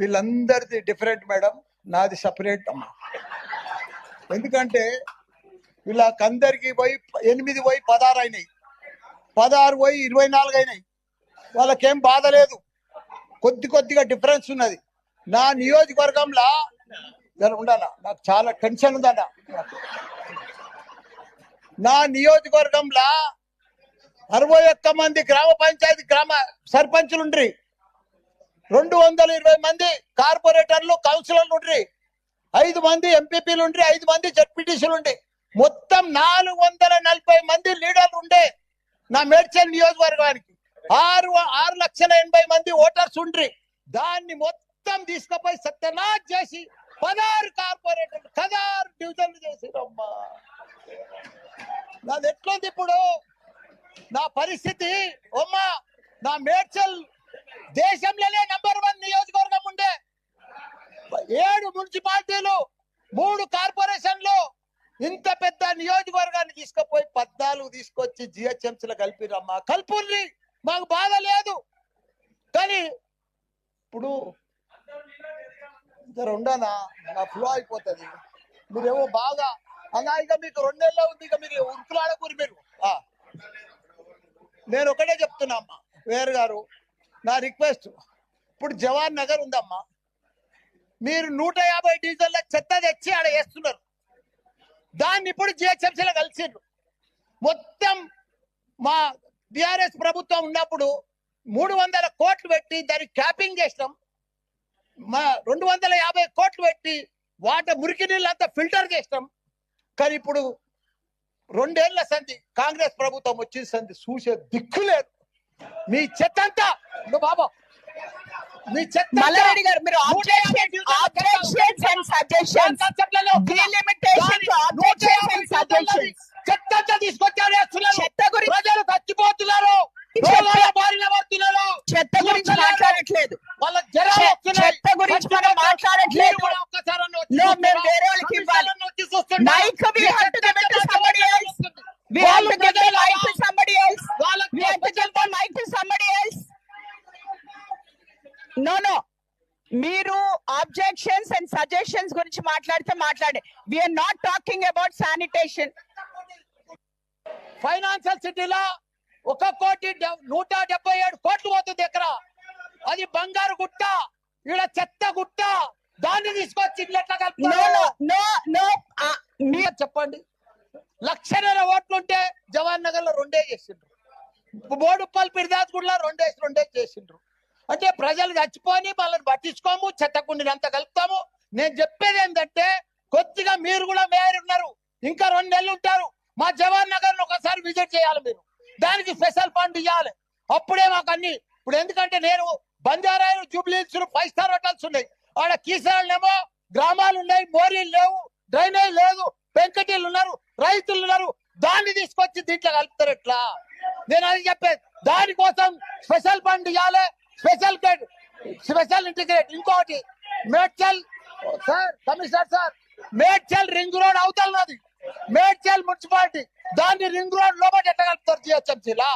వీళ్ళందరిది different madam నాది separate అమ్మా. ఎందుకంటే వీళ్ళకందరికి పోయి ఎనిమిది పోయి పదహారు అయినాయి. పదహారు పోయి ఇరవై నాలుగు అయినాయి. వాళ్ళకేం బాధ లేదు. కొద్ది కొద్దిగా డిఫరెన్స్ ఉన్నది. నా నియోజకవర్గంలో జర ఉండాలా? నాకు చాలా టెన్షన్ ఉందన్న. నా నియోజకవర్గంలో అరవై ఒక్క మంది గ్రామ పంచాయతీ గ్రామ సర్పంచులుండ్రి. రెండు వందల ఇరవై మంది కార్పొరేటర్లు కౌన్సిలర్లు ఉండ్రి. ఐదు మంది ఎంపీపీలు ఉండ్రి ఐదు మంది జడ్పీటీసీలు ఉండి మొత్తం నాలుగు వందల నలభై మంది లీడర్లు ఉండే నా మేడ్చల్ నియోజకవర్గానికి. ఆరు ఆరు లక్షల ఎనభై మంది ఓటర్స్ ఉండ్రి. దాన్ని మొత్తం తీసుకుపోయి సత్యనాథ్ చేసి పదహారు కార్పొరేటర్లు పదహారు డివిజన్లు చేసిరమ్మా. నాది ఎట్లుంది ఇప్పుడు? నా పరిస్థితి అమ్మా నా మేడ్చల్ దేశంలోనే నంబర్ వన్ నియోజకవర్గం ఉండే. ఏడు మున్సిపాలిటీలు మూడు కార్పొరేషన్లు ఇంత పెద్ద నియోజకవర్గాన్ని తీసుకుపోయి పద్నాలుగు తీసుకొచ్చి జిహెచ్ఎంసీలో కలిపిరమ్మా కల్పుల్ని మాకు బాధ లేదు. కానీ ఇప్పుడు ఇద్దరు ఉండనా నా ఫ్లో అయిపోతుంది. మీరేమో బాగా అలా ఇక మీకు రెండేళ్ళ ఉంది ఇక మీరు ఉరుకులాడకూరు మీరు. ఆ. నేను ఒకటే చెప్తున్నా అమ్మా. వేరు గారు నా రిక్వెస్ట్. ఇప్పుడు జవాన్ నగర్ ఉందమ్మా. మీరు నూట యాభై డీజిల్ చెత్త తెచ్చి ఆడ వేస్తున్నారు. దాన్ని ఇప్పుడు జిహెచ్ఎంసీలో కలిసిండ్రు. మొత్తం మా బిఆర్ఎస్ ప్రభుత్వం ఉన్నప్పుడు మూడు వందల కోట్లు పెట్టి దానికి క్యాపింగ్ చేసినాం. మా రెండు వందల యాభై కోట్లు పెట్టి వాటర్ మురికి నీళ్ళు అంతా ఫిల్టర్ చేసినాం. కానీ ఇప్పుడు రెండేళ్ళ సంధి కాంగ్రెస్ ప్రభుత్వం వచ్చిన సంధి చూసే దిక్కు లేదు. మీ చెత్త అంతా బాబా మీ మల్లారెడ్డి గారు మీరు objections objections and suggestions to objections and suggestions. చెత్త తీసుకొచ్చారు. చెత్త గురించి- ప్రజలు చచ్చిపోతున్నారు చెత్త- గురించి మాట్లాడట్లేదు. చెత్త గురించి మనం మాట్లాడట్లేదు. మేము వేరే వాళ్ళకి ఇవ్వాలి. ఒక్కసారన్నా No, no. మీరు ఆబ్జెక్షన్స్ అండ్ సజెషన్స్ గురించి మాట్లాడితే మాట్లాడే. We are not talking about sanitation financial సిటీలో ఒక కోటి నూట డెబ్బై ఏడు కోట్లు పోతుంది ఎకర. అది బంగారు గుట్ట ఈడ చెత్త గుట్ట దాన్ని తీసుకొచ్చి నో? నో నో నో మీరు చెప్పండి. లక్షన్నర ఓట్లుంటే జవాన్ నగర్లో రెండే చేసిండ్రు. బోడుప్పల్ పిరిదాస్ గుడిలో రెండేసి రెండే చేసిండ్రు. అంటే ప్రజలు చచ్చిపోని వాళ్ళని పట్టించుకోము చెత్తకుండినంత కలుపుతాము. నేను చెప్పేది ఏంటంటే కొద్దిగా మీరు కూడా మేయర్ ఉన్నారు. ఇంకా రెండు నెలలు ఉంటారు. మా జవాన్ నగర్ ఒకసారి విజిట్ చేయాలి మీరు. దానికి స్పెషల్ ఫండ్ ఇవ్వాలి అప్పుడే మాకు అన్ని ఇప్పుడు ఎందుకంటే నేను బంజారాలు జూబ్లీస్ ఫైవ్ స్టార్ హోటల్స్ ఉన్నాయి. ఆడ కీసరాళ్ళేమో గ్రామాలు ఉన్నాయి మోరీలు లేవు డ్రైనేజ్ లేదు పెంకటీలు ఉన్నారు రైతులు ఉన్నారు. దాన్ని తీసుకొచ్చి దీంట్లో కలుపుతారు ఎట్లా? నేను అది చెప్పేది. దానికోసం స్పెషల్ ఫండ్ ఇవ్వాలి స్పెషల్ గైడ్ స్పెషల్ ఇంటిగ్రేట్. ఇంకోటి Medchal sir commissioner sir Medchal ring road అవతలన్నది Medchal municipality దాన్ని రింగ్ రోడ్ లోపల ఎట్లా కలుపుతారు జిహెచ్ఎంసీలా.